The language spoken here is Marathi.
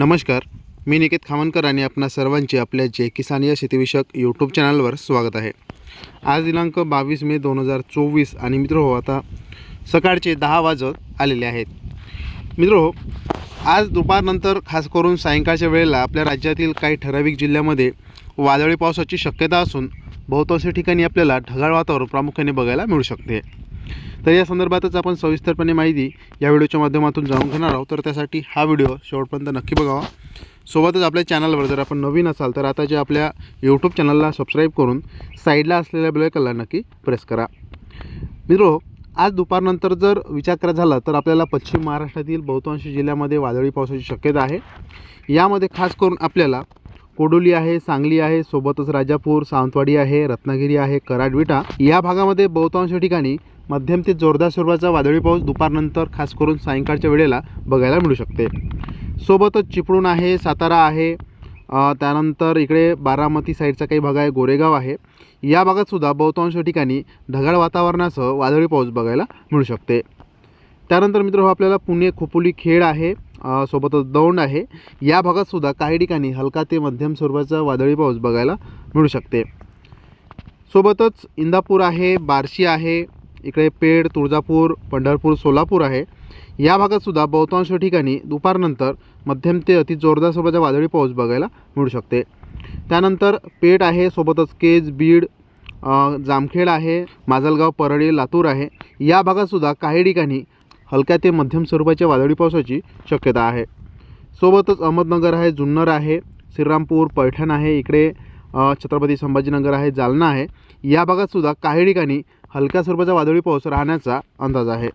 नमस्कार मी निकेत खामनकर आणि आपणा सर्वांचे आपल्या जे किसान या शेतीविषयक यूट्यूब चॅनलवर स्वागत आहे. आज दिनांक बावीस मे दोन हजार चोवीस आणि मित्र हो आता सकाळचे दहा वाजत आलेले आहेत. मित्र हो आज दुपारनंतर खास करून सायंकाळच्या वेळेला आपल्या राज्यातील काही ठराविक जिल्ह्यामध्ये वादळी पावसाची शक्यता असून बहुतांश ठिकाणी आपल्याला ढगाळ वातावरण प्रामुख्याने बघायला मिळू शकते. तर या संदर्भातच आपण सविस्तरपणे माहिती या व्हिडिओच्या माध्यमातून जाणून घेणार आहोत. तर त्यासाठी हा व्हिडिओ शेवटपर्यंत नक्की बघावा. सोबतच आपल्या चॅनलवर जर आपण नवीन असाल तर आता जे आपल्या यूट्यूब चॅनलला सबस्क्राईब करून साईडला असलेल्या बेलकलला नक्की प्रेस करा. मित्रो आज दुपारनंतर जर विचार करा झाला तर आपल्याला पश्चिम महाराष्ट्रातील बहुतांश जिल्ह्यामध्ये वादळी पावसाची शक्यता आहे. यामध्ये खास करून आपल्याला कोडोली आहे सांगली आहे सोबतच राजापूर सावंतवाडी आहे रत्नागिरी आहे कराडविटा या भागामध्ये बहुतांश ठिकाणी मध्यम ते जोरदार स्वरूपाचा वादळी पाऊस दुपारनंतर खास करून सायंकाळच्या वेळेला बघायला मिळू शकते. सोबतच चिपळूण आहे सातारा आहे त्यानंतर इकडे बारामती साईडचा काही भाग आहे गोरेगाव आहे. या भागातसुद्धा बहुतांश ठिकाणी ढगाळ वातावरणासह वादळी पाऊस बघायला मिळू शकते. त्यानंतर मित्र हो, आपल्याला पुणे खोपोली खेड आहे सोबतच दौंड आहे. या भागातसुद्धा काही ठिकाणी हलका ते मध्यम स्वरूपाचा वादळी पाऊस बघायला मिळू शकते. सोबतच इंदापूर आहे बार्शी आहे इकडे पेड तुळजापूर पंढरपूर सोलापूर आहे. या भागातसुद्धा बहुतांश ठिकाणी दुपारनंतर मध्यम ते अति जोरदार स्वरूपाचा वादळी पाऊस बघायला मिळू शकते. त्यानंतर पेठ आहे सोबतच केज बीड जामखेड आहे माजलगाव परळी लातूर आहे. या भागातसुद्धा काही ठिकाणी हलक्या ते मध्यम स्वरूपाच्या वादळी पावसाची शक्यता आहे. सोबतच अहमदनगर आहे जुन्नर आहे श्रीरामपूर पैठण आहे इकडे छत्रपती संभाजीनगर आहे जालना आहे. या भागातसुद्धा काही ठिकाणी हलक्या स्वरूपाचा वादळी पाऊस राहण्याचा अंदाज आहे.